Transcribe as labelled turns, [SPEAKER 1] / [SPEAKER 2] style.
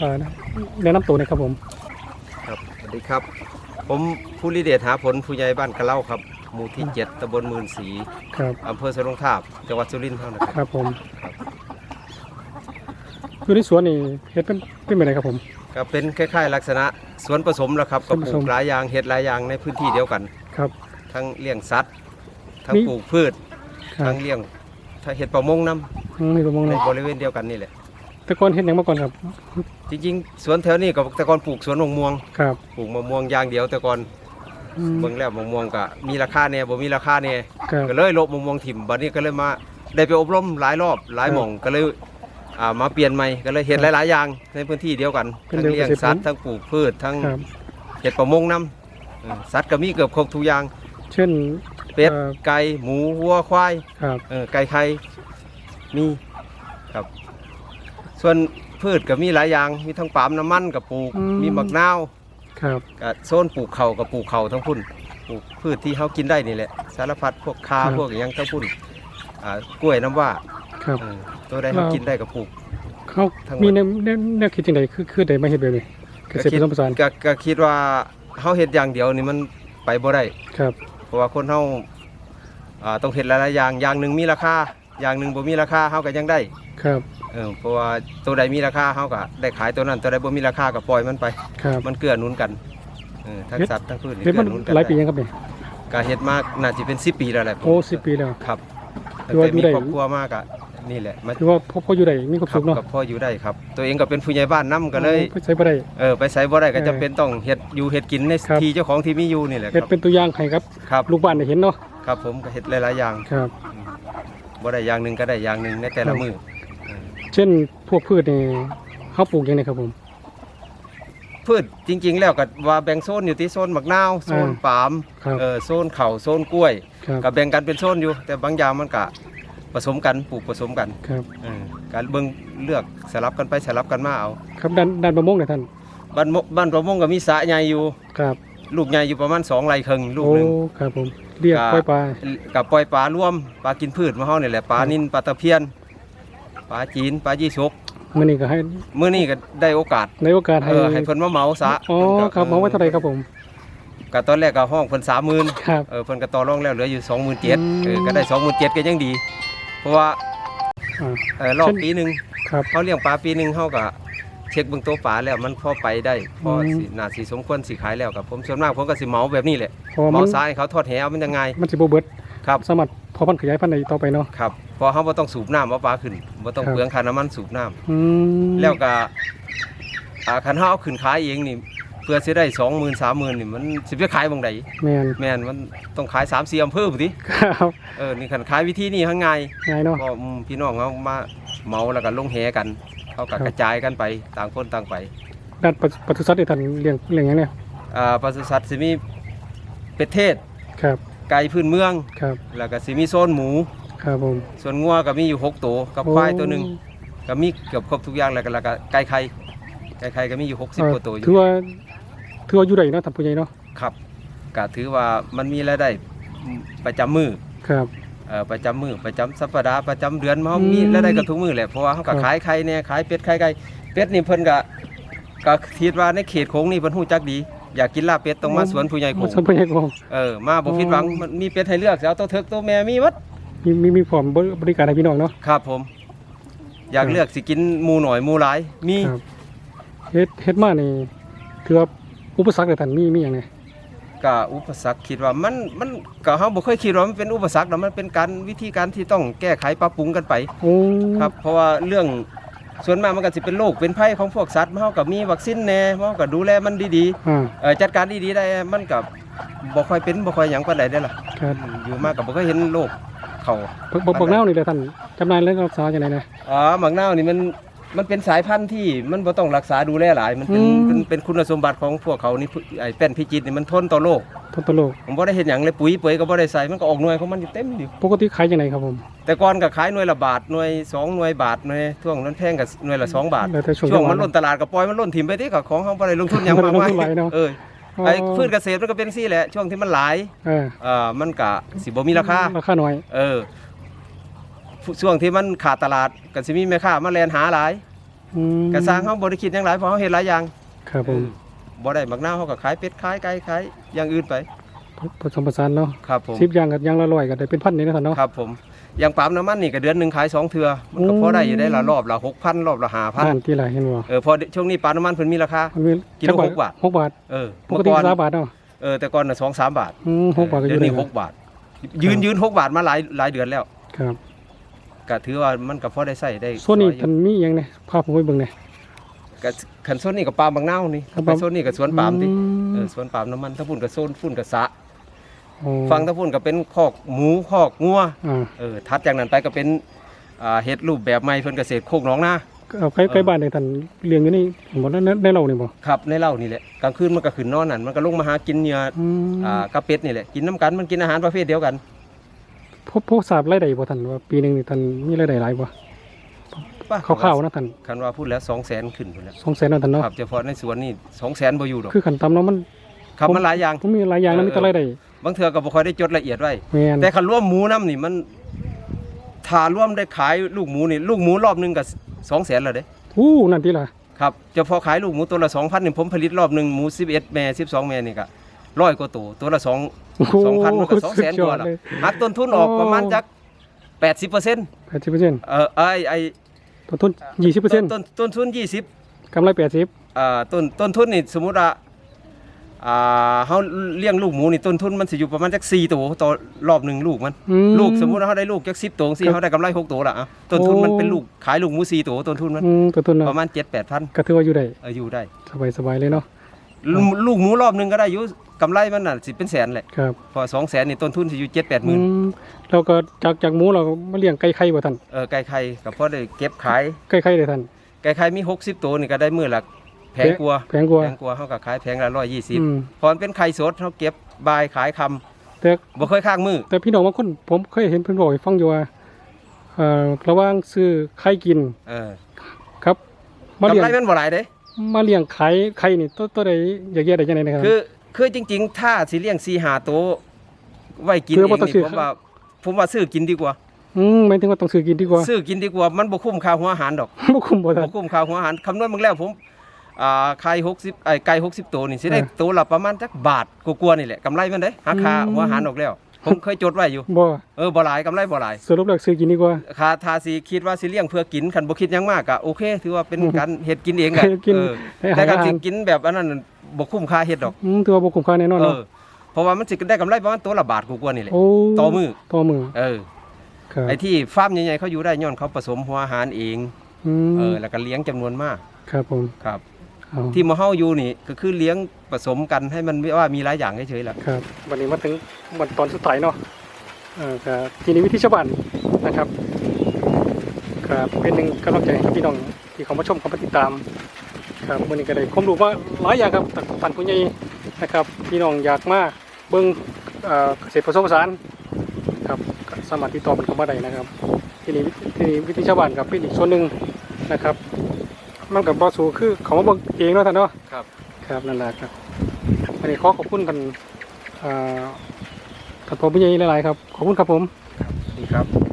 [SPEAKER 1] เอ่อแนะนำตัวหน่อยครับผม
[SPEAKER 2] ครับสวัสดีครับ ผมผู้ลิเดชหาผลผู้ใหญ่บ้านกะเล่าครับ หมู่ที่ 7ตำบลหมื่นศรี
[SPEAKER 1] ครับ
[SPEAKER 2] อำเภอสรงทาบจังหวัดสุรินทร์เท่านั้นค
[SPEAKER 1] ครับรับผมอยู่ในสวนนี่เฮ็ดเป็นเป็นแบบไหนครับผม
[SPEAKER 2] ก็เป็นคล้ายๆ ลักษณะสวนผสมแล้วครับ
[SPEAKER 1] สว
[SPEAKER 2] ก็
[SPEAKER 1] น
[SPEAKER 2] ป
[SPEAKER 1] ผ
[SPEAKER 2] ลู
[SPEAKER 1] สม
[SPEAKER 2] กหลายอย่างเห็ดหลายอย่างในพื้นที่เดียวกัน
[SPEAKER 1] ครับ
[SPEAKER 2] ทั้งเลี้ยงสัตว์ทั้ง
[SPEAKER 1] มี
[SPEAKER 2] ปลูกพืช
[SPEAKER 1] ครั
[SPEAKER 2] ทั้
[SPEAKER 1] บ
[SPEAKER 2] งเลี้ยงถ้าเห็ดประมงน้
[SPEAKER 1] อืมนี่ประมงำ
[SPEAKER 2] ใน
[SPEAKER 1] เลย
[SPEAKER 2] บริเวณเดียวกันนี่แหละ
[SPEAKER 1] แต่ก่อนเฮ็ดหยังมาก่อนครับ
[SPEAKER 2] จริงๆสวนแถวนี้ก็แต่ก่อนปลูกสวนมะม่วง
[SPEAKER 1] ครับ
[SPEAKER 2] ปลูกมะม่วงอย่างเดียวแต่ก่อน
[SPEAKER 1] อืม
[SPEAKER 2] เบิ่งแล้วมะม่วงก็มีราคาเนี่ยบ่มีราคาเนี่ย
[SPEAKER 1] ครับ
[SPEAKER 2] ก็เลยลบมะม่วงถิ่มบัดนี้ก็เลยมาได้ไปอบรมหลายรอบหลาย
[SPEAKER 1] ครับ
[SPEAKER 2] หม่องก็เลยอ่ามาเปลี่ยนใหม่ก็เลยเห็ด
[SPEAKER 1] ครับ
[SPEAKER 2] หลายๆอย่างในพื้นที่เดียวกัน
[SPEAKER 1] เป็น
[SPEAKER 2] ทั้ง
[SPEAKER 1] เรื่อง
[SPEAKER 2] เลี้ยง
[SPEAKER 1] เกษตร
[SPEAKER 2] สัตว์ทั้งปลูกพืชทั้ง
[SPEAKER 1] ครับ
[SPEAKER 2] เห็ดประมงน้ำเออสัตว์ก็มีเกือบครบทุกอย่าง
[SPEAKER 1] เช่น
[SPEAKER 2] เป็ด
[SPEAKER 1] เอ่อ
[SPEAKER 2] ไก่หมูวัวควาย
[SPEAKER 1] ครับ
[SPEAKER 2] เออไก่ไข่มีครับ ส่วนพืชก็มีหลายอย่าง มีทั้งปาล์มน้ำมันกับปลูกมีมะนาว
[SPEAKER 1] ครับ
[SPEAKER 2] กับโซนปลูกเขาวกับปลูกเขาวทั้งพุ่นปลูกพืชที่เขากินได้นี่แหละ สารพัดพวกคาพวกอย่างทั้งพุ่นอ่ากล้วยน้ำว่า
[SPEAKER 1] ครับ
[SPEAKER 2] เออตัวใดเขากินได้กับปลูก
[SPEAKER 1] เขา
[SPEAKER 2] ทั้งหมด
[SPEAKER 1] มีแนวแนวแนวคิดจังไดคือคือได้มาเฮ็ดแบบนี้เกษตรผสมผสาน
[SPEAKER 2] ก็ก็คิดว่าเขาเห็ดอย่างเดียวนี่มันไปบ่ได้
[SPEAKER 1] ครับ
[SPEAKER 2] เพราะว่าคนเขาอ่าต้องเห็ดหลายๆอย่างอย่างหนึ่งมีราคาอย่างหนึ่งบ่มีราคาเขาก็ยังได้
[SPEAKER 1] ครับ
[SPEAKER 2] เออเพราะว่าตัวใดมีราคาเขาก็ได้ขายตัวนั้น ตัวใดบ่มีราคาก็ปล่อยมันไป
[SPEAKER 1] ครับ
[SPEAKER 2] มันเกื้อหนุนกันเออทั้งสัตว์ทั้งพืชนี่
[SPEAKER 1] เฮ็ด
[SPEAKER 2] เกื้
[SPEAKER 1] มา
[SPEAKER 2] อหนุนกัน
[SPEAKER 1] หลายปี
[SPEAKER 2] ได้
[SPEAKER 1] ยังครับนี่
[SPEAKER 2] ก็เห็ดมากน่าจะเป็น10ปีแล้วแหละผม
[SPEAKER 1] โอ้10ปีแล้ว
[SPEAKER 2] ครับ
[SPEAKER 1] ถื
[SPEAKER 2] ตั้ง
[SPEAKER 1] อว่า
[SPEAKER 2] แต่
[SPEAKER 1] อยู่ได้
[SPEAKER 2] มีครอบครัวมากอะนี่แหละมา
[SPEAKER 1] ถือว่าพอพออยู่ได้มีความ
[SPEAKER 2] ครั
[SPEAKER 1] สุ
[SPEAKER 2] บ
[SPEAKER 1] ขเนาะ
[SPEAKER 2] กับพ่ออยู่ได้ครับ ตัวเองก็เป็นผู้ใหญ่บ้านนํก็เลย
[SPEAKER 1] ไปใช้บ่ได้
[SPEAKER 2] เออไปใส่บ่ได้ก็
[SPEAKER 1] เออ
[SPEAKER 2] จำเป็นต้องเฮ็ดอยู่เฮ็ดกินใน
[SPEAKER 1] ครับ
[SPEAKER 2] ที่เจ้าของที่มีอยู่นี่แหละค
[SPEAKER 1] เฮ็ด
[SPEAKER 2] รับ
[SPEAKER 1] เป็นตัวอย่างให้ครับ
[SPEAKER 2] ครับ
[SPEAKER 1] ลูกบ้านได้เห็นเนาะ
[SPEAKER 2] ครับผมก็เฮ็ดหลายๆอย่าง
[SPEAKER 1] ครับ
[SPEAKER 2] บ่ได้อย่างหนึงก็ได้อย่างหนึงในแต่ละ
[SPEAKER 1] ครับ
[SPEAKER 2] มื้อ เออ
[SPEAKER 1] เช่นพวกพืชนี่เขาปลูกยังไงครับผม
[SPEAKER 2] พืชจริง ๆ แล้วก็ว่าแบ่งโซนอยู่ที่โซนมะนาวโซน
[SPEAKER 1] อ่า
[SPEAKER 2] ปาล์ม
[SPEAKER 1] ครับ
[SPEAKER 2] เออโซนข้าวโซนกล้วย
[SPEAKER 1] ครับ
[SPEAKER 2] ก็แบ่งกันเป็นโซนอยู่ แต่บางอย่างมันก็ผสมกันปลูกผสมกัน
[SPEAKER 1] ครับ
[SPEAKER 2] เออการเบิ่งเลือกสลับกันไปสลับกันมาเอา
[SPEAKER 1] ครับด้านด้านประมงเนี่ยท่าน
[SPEAKER 2] บ้านมบ้านประมงก็มีสระใหญ่อยู่
[SPEAKER 1] ครับ
[SPEAKER 2] ลูกใหญ่อยู่ประมาณ2ไร่ครึ่งลูก
[SPEAKER 1] โอ้
[SPEAKER 2] หนึง
[SPEAKER 1] ครับผมเรียก
[SPEAKER 2] ครับ
[SPEAKER 1] ปล่อยปลา
[SPEAKER 2] กับปล่อยปลารวมปลากินพืชมาเฮานี่แหละปลา
[SPEAKER 1] ครับ
[SPEAKER 2] นินปลาตะเพียน ปลาจีนปลายี่สก
[SPEAKER 1] มื้อนี้ก็ให้
[SPEAKER 2] มื้อนี้ก็ได้โอกาส
[SPEAKER 1] ในโอกาสให้
[SPEAKER 2] เออให้เพิ่นมาเหมาซะ
[SPEAKER 1] อ๋อ
[SPEAKER 2] พิ่นก็
[SPEAKER 1] ครับเหมาไว้เท่าไหร่ครับผม
[SPEAKER 2] ก็ตอนแรกก็ห้องเพิ่น30,000
[SPEAKER 1] ครับ
[SPEAKER 2] เออเพิ่นก็ต่อรองแล้วเหลืออยู่
[SPEAKER 1] อืม
[SPEAKER 2] 27,000เออก็ได้27,000ก็ยังดี เพราะว่า
[SPEAKER 1] อ่า
[SPEAKER 2] เออรอบ
[SPEAKER 1] เช่น
[SPEAKER 2] ปีหนึง
[SPEAKER 1] ครับ
[SPEAKER 2] เขาเลี้ยงปลาปีหนึงเฮาก็เช็คเบิ่งตัวปลาแล้วมันพอไปได้พอ
[SPEAKER 1] อืม
[SPEAKER 2] สิน่าสิสมควรสิขายแล้วกับผมส่วนมากผมก็สิเหมาแบบนี้แหละ
[SPEAKER 1] เพราะว่า
[SPEAKER 2] เห
[SPEAKER 1] มั
[SPEAKER 2] มานซ้ายให้เขาทอดแหเอามันยังไง
[SPEAKER 1] มันสิบ่เบิด
[SPEAKER 2] ครับ
[SPEAKER 1] สามารถพอพันธุ์ขยายพันธุ์ได้ต่อไปเนาะ
[SPEAKER 2] ครับเพอเขาบ่ต้องสูบน้ำเอาปลาขึ้นบ่ต้อง
[SPEAKER 1] ครับ
[SPEAKER 2] เปลืองค่าน้ำมันสูบน้ำ
[SPEAKER 1] อืม
[SPEAKER 2] แล้วก็อ่าคันเฮาเอาขึ้นขายเองนี่เพื่อสิได้20,000 30,000นี่มันสิไปขายบ่งใด
[SPEAKER 1] แม่น
[SPEAKER 2] แม่นมันต้องขาย3 4อำเภอพุ่นติ
[SPEAKER 1] ครับ
[SPEAKER 2] เออนี่คันขายวิธีนี้ทั้งง่าย
[SPEAKER 1] ง่ายเนาะ
[SPEAKER 2] ก็อืมพี่น้องเขามาเหมาแล้วก็ลงแหกันเขาก็
[SPEAKER 1] ครับ
[SPEAKER 2] กระจายกันไปต่างคนต่างไป
[SPEAKER 1] ด้านปศุปศุสัตว์นี่ท่านเลี้ยงเลี้ยงหยังเนี่ย
[SPEAKER 2] อ่าปศุสัตว์สิมีเป็ดเทศ
[SPEAKER 1] ครับ
[SPEAKER 2] ไก่พื้นเมือง
[SPEAKER 1] ครับ
[SPEAKER 2] แล้วก็สิมีโซนหมู
[SPEAKER 1] ครับผม
[SPEAKER 2] ส่วนงัวก็มีอยู่หกตัวกับควายตัวหนึ่งก็มีเกือบครบทุกอย่างแล้วก็แล้วก็ไก่ไข่ไก่ไข่ก็มีอยู่
[SPEAKER 1] โอ้
[SPEAKER 2] 60กว่าตัวอ
[SPEAKER 1] ถื
[SPEAKER 2] ยู่
[SPEAKER 1] อว่าถือว่าอยู่ได้เนาะท่านผู้ใหญ่เนาะ
[SPEAKER 2] ครับก็ถือว่ามันมีรายได้ประจำมือ
[SPEAKER 1] ครับ
[SPEAKER 2] เอ่อประจำมือประจำสัปดาห์ประจำเดือนมา
[SPEAKER 1] อืม
[SPEAKER 2] มีรายได้กับทุกมือแหละเพราะว่าเขา
[SPEAKER 1] ครั
[SPEAKER 2] ก็
[SPEAKER 1] บ
[SPEAKER 2] ขายไข่เนี่ยขายเป็ดขายไก่เป็ดนี่เพิ่นก็ก็คิดว่าในเขตโค้งนี่เพิ่นฮู้จักดีอยากกินลาบเป็ดต้องมาสวนผู้ใหญ่โค้
[SPEAKER 1] มางสวนผู้ใหญ่โคง
[SPEAKER 2] เออมาบ่ผิดหวัง
[SPEAKER 1] อ๋อ
[SPEAKER 2] มันมีเป็ดให้เลือกสิเอาตัวเถิกตัวแม่มีหมด
[SPEAKER 1] มีมีมีพร้อมบริการให้พี่น้องเนาะ
[SPEAKER 2] ครับผม อยาก
[SPEAKER 1] ครับ
[SPEAKER 2] เลือกสิกินหมูหน่อยหมูหลายมี
[SPEAKER 1] ครับเฮ็ดเฮ็ดมานี่ถือว่าอุปสรรคเลยท่านมีมีหยังไง
[SPEAKER 2] ก็อุปสรรคคิดว่ามันมันก็เฮาบ่เคยคิดว่ามันเป็นอุปสรรคนะมันเป็นการวิธีการที่ต้องแก้ไขปรับปรุงกันไป
[SPEAKER 1] โอ้
[SPEAKER 2] ครับ เพราะว่าเรื่องส่วนมากมันก็สิเป็นโรคเป็นภัยของพวกสัตว์มันเฮาก็มีวัคซีนแหน่มันก็ดูแลมันดี
[SPEAKER 1] อ่า
[SPEAKER 2] ๆเอ่อจัดการดีๆได้มันก็บ่ค่อยเป็นบ่ค่อยหยังปานใดได้อล่ะ
[SPEAKER 1] ครับ
[SPEAKER 2] อืมอยู่มากก็บ่เคยเห็นโรค เข้า
[SPEAKER 1] บักบักบักนาวนี่แหละท่านจำหน่ายและรักษาจังไดนะ
[SPEAKER 2] อ๋อหมักนาวนี่มันมันเป็นสายพันธุ์ที่มันบ่ต้องรักษาดูแลหลาย มันเป็น
[SPEAKER 1] อืม
[SPEAKER 2] เป็นเป็นคุณสมบัติของพวกเขานี่ไอ้แป้นพิจิตรนี่มันทนต่อโรค
[SPEAKER 1] ทนตวโลก
[SPEAKER 2] ผมบ่ได้เห็นหยังเลยปุ๋ยเปื่อยก็บ่ได้ใส่มันก็ออกหน่วยของมันอยู่เต็มอยู่
[SPEAKER 1] ปกติขายจังไดครับผม
[SPEAKER 2] แต่ก่อนก็ขายหน่วยละบาทหน่วยสองหน่วยบาทหน่วยช่วงนั้นแพงก็หน่วยละสองบาท
[SPEAKER 1] แล้วแต่ช่วง
[SPEAKER 2] ช่วง
[SPEAKER 1] จังหวะ
[SPEAKER 2] มันล่นตลาดก็ปล่อยมันล่นถิ่มไปที่กับของเขาบ่ได้ลงทุนหยังมาก
[SPEAKER 1] บ่
[SPEAKER 2] มา
[SPEAKER 1] ได้ลงทุนหลายเนาะ
[SPEAKER 2] เออ ไอ้พืชเกษตรมันก็เป็นซี่แหละ ช่วงที่มันหลาย
[SPEAKER 1] เออ
[SPEAKER 2] เอ่อมันก็สิบ่มีราคา
[SPEAKER 1] ราคาน้อย
[SPEAKER 2] เออช่วงที่มันขาดตลาดก็สิมีแม่ค้ามาแลนหาหลาย
[SPEAKER 1] อืม
[SPEAKER 2] กระสร้างเขาบริคิดหยังหลายเพราะเขาเห็นหลายอย่าง
[SPEAKER 1] ครับผม
[SPEAKER 2] เออบ่ได้หมักหน้าวเขาก็ขายเป็ดขายไก่ขายอย่างอื่นไป
[SPEAKER 1] ผสมผสานเนาะ
[SPEAKER 2] ครับผม
[SPEAKER 1] สิบอย่างกับอย่างละร้อยก็ได้เป็นพันนี่นะท่านเนาะ
[SPEAKER 2] ครับผม อย่างปั๊มน้ำมันนี่ก็เดือนหนึ่งขายสองเทือมันก็
[SPEAKER 1] อืม
[SPEAKER 2] พอได้อยู่ได้ละรอบละหกพันรอบละห้าพัน
[SPEAKER 1] บ้านที่ไรเห็นบ่
[SPEAKER 2] เออพอช่วงนี้ปั๊มน้ำมันเพิ่นมีราคา
[SPEAKER 1] มันมี
[SPEAKER 2] กิโล
[SPEAKER 1] จั
[SPEAKER 2] หกบาท
[SPEAKER 1] หกบาท
[SPEAKER 2] เออ
[SPEAKER 1] ปกติ
[SPEAKER 2] เมื่อ
[SPEAKER 1] สาม
[SPEAKER 2] ก่อน
[SPEAKER 1] บาทเนาะ
[SPEAKER 2] เออแต่ก่อนน่ะสองสามบาท
[SPEAKER 1] อืมหกบาทก็อ
[SPEAKER 2] เดี๋ย
[SPEAKER 1] ยู่
[SPEAKER 2] ว
[SPEAKER 1] ได้
[SPEAKER 2] นี้หกบาท ยืนยืนหกบาทมาหลายหลายเดือนแล้ว
[SPEAKER 1] ครับ
[SPEAKER 2] ก็ถือว่ามันก็พอได้ใส่ได้
[SPEAKER 1] ส่วนนี้
[SPEAKER 2] พออยู่
[SPEAKER 1] ท่านมีหยังเนี่ยพาผมไปเบิ่งหน่อย
[SPEAKER 2] ก็ขันโซนนี่กับปาล์มบางนาวนี่
[SPEAKER 1] ครับ
[SPEAKER 2] ไปโซนนี่กับสวนปาล์มติ
[SPEAKER 1] อื
[SPEAKER 2] เออสวนปาล์มน้ำมันถ้าพุ่นกับโซนพุ่นกับสระ
[SPEAKER 1] โอ้
[SPEAKER 2] ฟังถ้าพุ่นก็เป็นคอกหมูคอกงัว
[SPEAKER 1] อ่า
[SPEAKER 2] เออถัดจากนั้นไปก็เป็นอ่าเฮ็ดรูปแบบใหม่เพิ่นเกษตรโคกหนองนา
[SPEAKER 1] เอาใกล้ใกล้บ้านในท่านเลี้ยงอยู่นี่หมดแล้วในเรานี่บ่
[SPEAKER 2] ครับในเล่านี่แหละกลางคืนมันก็ขึ้นนอนนั่นมันก็ลงมาหากินเหยื่อ
[SPEAKER 1] อืม
[SPEAKER 2] อ่ากระเป็ดนี่แหละกินน้ำกันมันกินอาหารประเภทเดียวกัน
[SPEAKER 1] พบพบทราบรายได้บ่ท่านว่าปีหนึงนี่ท่านมีรายได้หลายบ่
[SPEAKER 2] ป่ะ
[SPEAKER 1] คร่าวๆนะท่าน
[SPEAKER 2] คันว่าพูดแล้ว200,000ขึ้นพุ่นแล้ว
[SPEAKER 1] 200,000นะท่านเนาะ
[SPEAKER 2] ครับเฉพาะในสวนนี่200,000บ่อยู่ดอก
[SPEAKER 1] คือขันตำเนาะมัน
[SPEAKER 2] ครับ
[SPEAKER 1] ผม
[SPEAKER 2] มันหลายอย่าง
[SPEAKER 1] ผมมีหลายอย่างนะ
[SPEAKER 2] เออ
[SPEAKER 1] มีแต่รายได้
[SPEAKER 2] บางเทื่อก็บ่ค่อยได้จดละเอียดไว้
[SPEAKER 1] แม่น
[SPEAKER 2] แต่คันร่วมหมูน้ำนี่มันถ้าร่วมได้ขายลูกหมูนี่ลูกหมูรอบหนึงก็200,000แล้วเด้
[SPEAKER 1] อู้นั่นติล่ะ
[SPEAKER 2] ครับเฉพาะขายลูกหมูตัวละ2,000นี่ผมผลิตรอบหนึงหมู11แม่12แม่นี่ก็ร้อยกว่าตัวตัวละ2
[SPEAKER 1] โอ้โห
[SPEAKER 2] 2,000มันก็
[SPEAKER 1] สุด
[SPEAKER 2] 200,000
[SPEAKER 1] ย
[SPEAKER 2] ก
[SPEAKER 1] อ
[SPEAKER 2] ว่า
[SPEAKER 1] ด
[SPEAKER 2] ละ
[SPEAKER 1] เลย
[SPEAKER 2] หักต้นทุนออก
[SPEAKER 1] โอ้
[SPEAKER 2] ประมาณจัก80%
[SPEAKER 1] 80%
[SPEAKER 2] เอ่อไอ้ไอ้
[SPEAKER 1] ต้นทุน20%
[SPEAKER 2] ต้นต้นทุน20
[SPEAKER 1] กำไร80
[SPEAKER 2] อ่าต้นต้นทุนนี่สมมุติว่า อ่าเฮาเลี้ยงลูกหมูนี่ต้นทุนมันสิอยู่ประมาณจัก4ตัวต่อรอบหนึงลูกมัน
[SPEAKER 1] อื
[SPEAKER 2] ลูกสมมุติว่าเขาได้ลูกจัก10ตัวสิ
[SPEAKER 1] ครับ
[SPEAKER 2] เขาได้กำไร6ตัวละอะต้นทุนมันเป็นลูกขายลูกหมู4ตัวต้นทุนมัน
[SPEAKER 1] อืมต้นทุน
[SPEAKER 2] ป
[SPEAKER 1] เนาะ
[SPEAKER 2] ระมาณ7 8พัน
[SPEAKER 1] ก็ถือว่าอยู่ได้
[SPEAKER 2] เอออยู่ได้
[SPEAKER 1] สบายๆเลยเนาะ
[SPEAKER 2] ลูกลูกหมูรอบหนึงก็ได้อยู่กำไรมันน่ะสิเป็นแสนแหละ
[SPEAKER 1] ครับ
[SPEAKER 2] พอ2แสนนี่ต้นทุนสิอยู่7 8ห
[SPEAKER 1] อื
[SPEAKER 2] มื่น
[SPEAKER 1] มแล้วก็จากจากหมูเราก็มาเลี้ยงไก่ไข่บ่ท่าน
[SPEAKER 2] เออไก่ไข่ก็พอได้เก็บขาย
[SPEAKER 1] ไก่ไข่ได้ท่าน
[SPEAKER 2] ไก่ไข่มี60ตัวนี่ก็ได้มื้อละ แพงกว่า
[SPEAKER 1] แพงกว่า
[SPEAKER 2] แพงกว่าเขาก็ขายแพงละ
[SPEAKER 1] อืม
[SPEAKER 2] 120พอมันเป็นไข่สดเขาเก็บบายขายคำ
[SPEAKER 1] แต่
[SPEAKER 2] บ่เคยข้างมือ
[SPEAKER 1] แต่พี่น้องบางคนผมเคยเห็นเพิ่นบอกให้ฟังอยู่ว่าเอ่อระหว่างซื้อไข่กิน
[SPEAKER 2] เออ
[SPEAKER 1] ครับมาเลี้ย
[SPEAKER 2] กำ
[SPEAKER 1] ง
[SPEAKER 2] ไรมันบ่หลายเด้
[SPEAKER 1] มาเลี้ยงไข่ไข่นี่ตัวตัวใดอยากแยกได้จังไดนะครับ
[SPEAKER 2] คือคือจริง ๆ ถ้าสิเลี้ยง4 5ตัวไว้กิน
[SPEAKER 1] คือ
[SPEAKER 2] เอง
[SPEAKER 1] บ่ต้อง
[SPEAKER 2] นี่
[SPEAKER 1] ซื้อ
[SPEAKER 2] ผมว่าผมว่าซื้อกินดีกว่า
[SPEAKER 1] อืมหมายถึงว่าต้องซื้อกินดีกว่า
[SPEAKER 2] ซื้อกินดีกว่ามันบ่คุ้มค่าหัวอาหารดอก
[SPEAKER 1] บ่คุ้มบ่ท่า
[SPEAKER 2] บ่
[SPEAKER 1] น
[SPEAKER 2] คุ้มค่าหัวอาหารคำนวณมึงแล้วผม อ่าไข่60ไอ้ไก่60ตัวนี่สิได้
[SPEAKER 1] เออ
[SPEAKER 2] ตัวละประมาณจักบาทกว่าๆนี่แหละกำไรมันเด้หักค่า
[SPEAKER 1] อืม
[SPEAKER 2] หัวอาหารออกแล้ว ผมเคยจดไว้อยู่
[SPEAKER 1] บ่
[SPEAKER 2] เออบ่หลายกำไรบ่หลาย
[SPEAKER 1] สรุปแล้วซื้อกินดีกว่า
[SPEAKER 2] ค่าทาสิคิดว่าสิเลี้ยงเพื่อกินคันบ่คิดหยังมากก็โอเค ถือว่าเป็นการเฮ็ดกินเองอะ
[SPEAKER 1] เฮ็ดกิน
[SPEAKER 2] เออ
[SPEAKER 1] ให้
[SPEAKER 2] แต่
[SPEAKER 1] หา
[SPEAKER 2] การ
[SPEAKER 1] อา
[SPEAKER 2] สิ
[SPEAKER 1] หาร
[SPEAKER 2] กินแบบอันนั้นบ่คุ้มค่าเฮ็ดดอก
[SPEAKER 1] อืมถือว่าบ่คุ้มค่าแน่นอน
[SPEAKER 2] เอ
[SPEAKER 1] เนาะ
[SPEAKER 2] อเพราะว่ามันสิได้กำไรประมาณตัวละบาทกว่าๆนี่แหละ
[SPEAKER 1] โอ้
[SPEAKER 2] ต่อมือ
[SPEAKER 1] ต่อมือ
[SPEAKER 2] เออ
[SPEAKER 1] ครับ
[SPEAKER 2] ไอ้ที่ฟาร์มใหญ่ๆเขาอยู่ได้ย้อนเขาผสมหัวอาหารเอง
[SPEAKER 1] อืม
[SPEAKER 2] เออแล้วก็เลี้ยงจำนวนมาก
[SPEAKER 1] ครับผม
[SPEAKER 2] ครับ
[SPEAKER 1] เอา
[SPEAKER 2] ที่มาเฮาอยู่นี่ก็คือเลี้ยงผสมกันให้มันว่ามีหลายอย่างเฉยๆล่ะ
[SPEAKER 1] ครับ วันนี้มาถึงวันตอนสุดท้ายเนาะเออครับทีนี้วิธีชาวบ้านนะครับครับเป็นหนึ่งกำลังใจให้กับพี่น้องที่เขามาชมเขามาติดตาม ครับวันนี้ก็ได้ความรู้มาหลายอย่างครับจากท่านผู้ใหญ่นะครับ พี่น้องอยากมาเบิ่งเอ่อเกษตรผสมผสานครับก็สามารถติดต่อมันเข้ามาได้นะครับ ทีนี้ทีนี้วิธีชาวบ้านกับเป็นอีกส่วนหนึ่งนะครับ มันกับบอสูคือเขามาเบิ่งเองเนาะท่านเนาะ
[SPEAKER 2] ครับ
[SPEAKER 1] ครับนั่นแหละครับวันนี้ขอขอบคุณกันเอ่อท่านผู้ใหญ่หลายๆครับ ขอบคุณครับผม
[SPEAKER 2] นี่ครับ